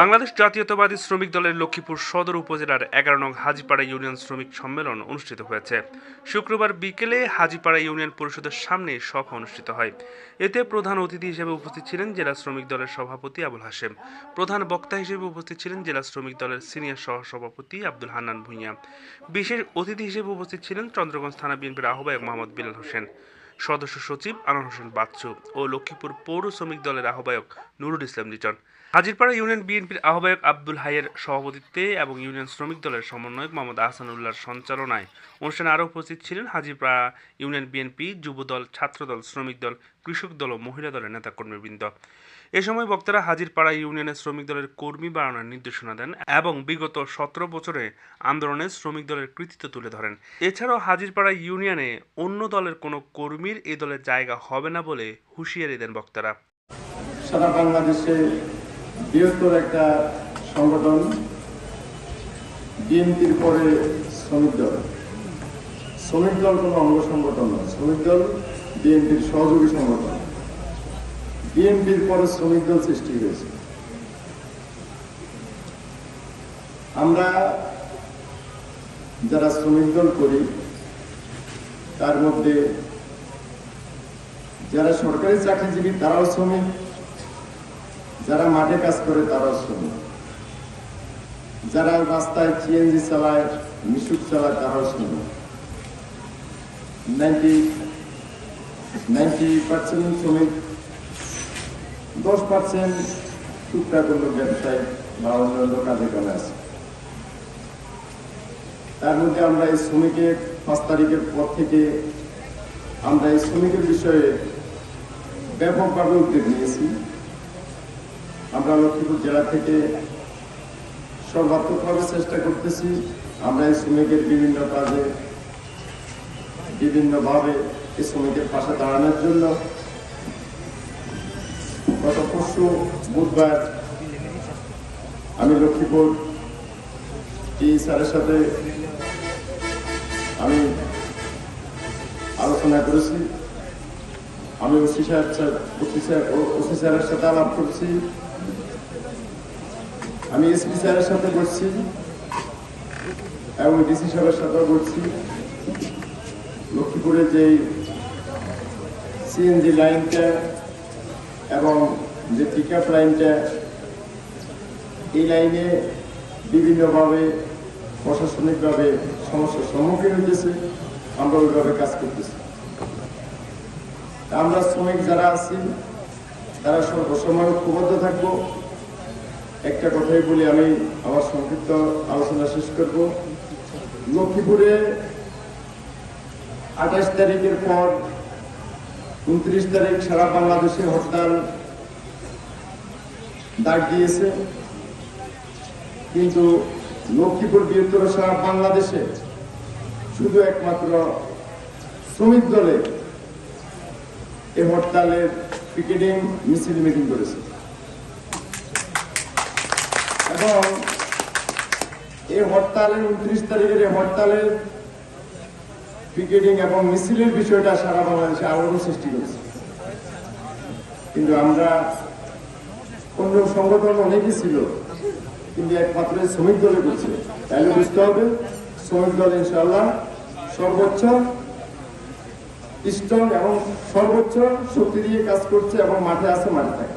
বাংলাদেশ জাতীয়তাবাদী শ্রমিক দলের লক্ষ্মীপুর সদর উপজেলার এগারো নং হাজিপাড়া ইউনিয়ন শ্রমিক সম্মেলন অনুষ্ঠিত হয়েছে। শুক্রবার বিকেলে হাজিপাড়া ইউনিয়ন পরিষদের সামনে সভা অনুষ্ঠিত হয়। এতে প্রধান অতিথি হিসেবে উপস্থিত ছিলেন জেলা শ্রমিক দলের সভাপতি আবুল হাশেম, প্রধান বক্তা হিসেবে উপস্থিত ছিলেন জেলা শ্রমিক দলের সিনিয়র সহ সভাপতি আব্দুল হান্নান ভূঁইয়া। বিশেষ অতিথি হিসেবে উপস্থিত ছিলেন চন্দ্রগঞ্জ থানা বিএনপির আহ্বায়ক মোহাম্মদ বিলাল হোসেন। সদস্য সচিব আনোয়ার হোসেন বাচ্চু ও লক্ষ্মীপুর পৌর শ্রমিক দলের আহ্বায়ক নুরুল ইসলাম লিটন। হাজিরপাড়া ইউনিয়ন বিএনপির আহ্বায়ক আব্দুল হাইয়ের সভাপতিত্বে এবং ইউনিয়ন শ্রমিক দলের সমন্বয়ক মোহাম্মদ আহসানুল্লাহর সঞ্চালনায় অনুষ্ঠানে আরও উপস্থিত ছিলেন হাজিরপাড়া ইউনিয়ন বিএনপি যুবদল, ছাত্রদল, শ্রমিক দল, কৃষক দল ও মহিলা দলের নেতাকর্মীবৃন্দ। এ সময় বক্তারা হাজিরপাড়া ইউনিয়নের শ্রমিক দলের কর্মী বাড়ানোর নির্দেশনা দেন এবং বিগত সতেরো বছরে আন্দোলনে শ্রমিক দলের কৃতিত্ব তুলে ধরেন। এছাড়াও হাজিরপাড়া ইউনিয়নে অন্য দলের কোনো কর্মীর এ দলের জায়গা হবে না বলে হুঁশিয়ারি দেন বক্তারা। সারা বাংলাদেশে বৃহত্তর একটা সংগঠন, বিএনপির পরে শ্রমিক দল। শ্রমিক দল কোনো অঙ্গ সংগঠন নয়। শ্রমিক দল বিএনপির সহযোগী সংগঠন। বিএনপির পরে শ্রমিক দল সৃষ্টি হয়েছে। আমরা যারা শ্রমিক দল করি, তার মধ্যে যারা সরকারি চাকরিজীবী, তারাও শ্রমিক। যারা মাঠে কাজ করে, তারাও শ্রমিক। যারা রাস্তায় সিএনজি চালায়, মিশুক চালায়, তারাও শ্রমিক। নাইনটি নাইনটি পার্সেন্ট শ্রমিক, দশ পার্সেন্ট টুকটাক কোনো ব্যবসায় বা অন্যান্য কাজে কামে আছে। তার মধ্যে আমরা এই শ্রমিকের পাঁচ তারিখের পর থেকে আমরা এই শ্রমিকের বিষয়ে ব্যাপকভাবে উদ্যোগ নিয়েছি। আমরা লক্ষ্মীপুর জেলা থেকে সর্বাত্মকভাবে চেষ্টা করতেছি। আমরা এই শ্রমিকের বিভিন্ন কাজে বিভিন্নভাবে এই শ্রমিকের পাশে দাঁড়ানোর জন্য গত পরশু বুধবার আমি লক্ষ্মীপুর টি স্যারের সাথে আমি আলোচনা করেছি। আমি ওসি সাহেব ওসি স্যারের সাথে আলাপ করছি। আমি এসপি স্যারের সাথে করছি। এবং ডিসি সাহেবের সাথেও করছি। লক্ষ্মীপুরে যে সিএনজি লাইনটা এবং যে পিক আপ লাইনটা, এই লাইনে বিভিন্নভাবে প্রশাসনিকভাবে সমস্যার সম্মুখীন হইতেছে। আমরা ওইভাবে কাজ করতেছি। আমরা শ্রমিক যারা আছি, তারা সর্বসময় ঐক্যবদ্ধ থাকব। একটা কথাই বলি, আমি আমার সংক্ষিপ্ত আলোচনা শেষ করব। লক্ষ্মীপুরে আঠাশ তারিখের পর উনত্রিশ তারিখ সারা বাংলাদেশে হরতাল ডাক দিয়েছে। কিন্তু লক্ষ্মীপুর বৃহত্তর সারা বাংলাদেশে শুধু একমাত্র শ্রমিক দলে এই হরতালের পিকেটিং মিছিল মিটিং করেছে। এবং এই হরতালের উনত্রিশ তারিখের এই হরতালের পিকেটিং এবং মিছিলের বিষয়টা সারা বাংলাদেশে আলোড়ন সৃষ্টি করেছে। কিন্তু আমরা অন্য সংগঠন অনেকই ছিল, কিন্তু একমাত্র শ্রমিক দলে করছে তাইলে বুঝতে হবে, শ্রমিক দল ইনশাল্লাহ সর্বোচ্চ স্ট্রং এবং সর্বোচ্চ শক্তি দিয়ে কাজ করছে এবং মাঠে আছে মাঠে থাকে।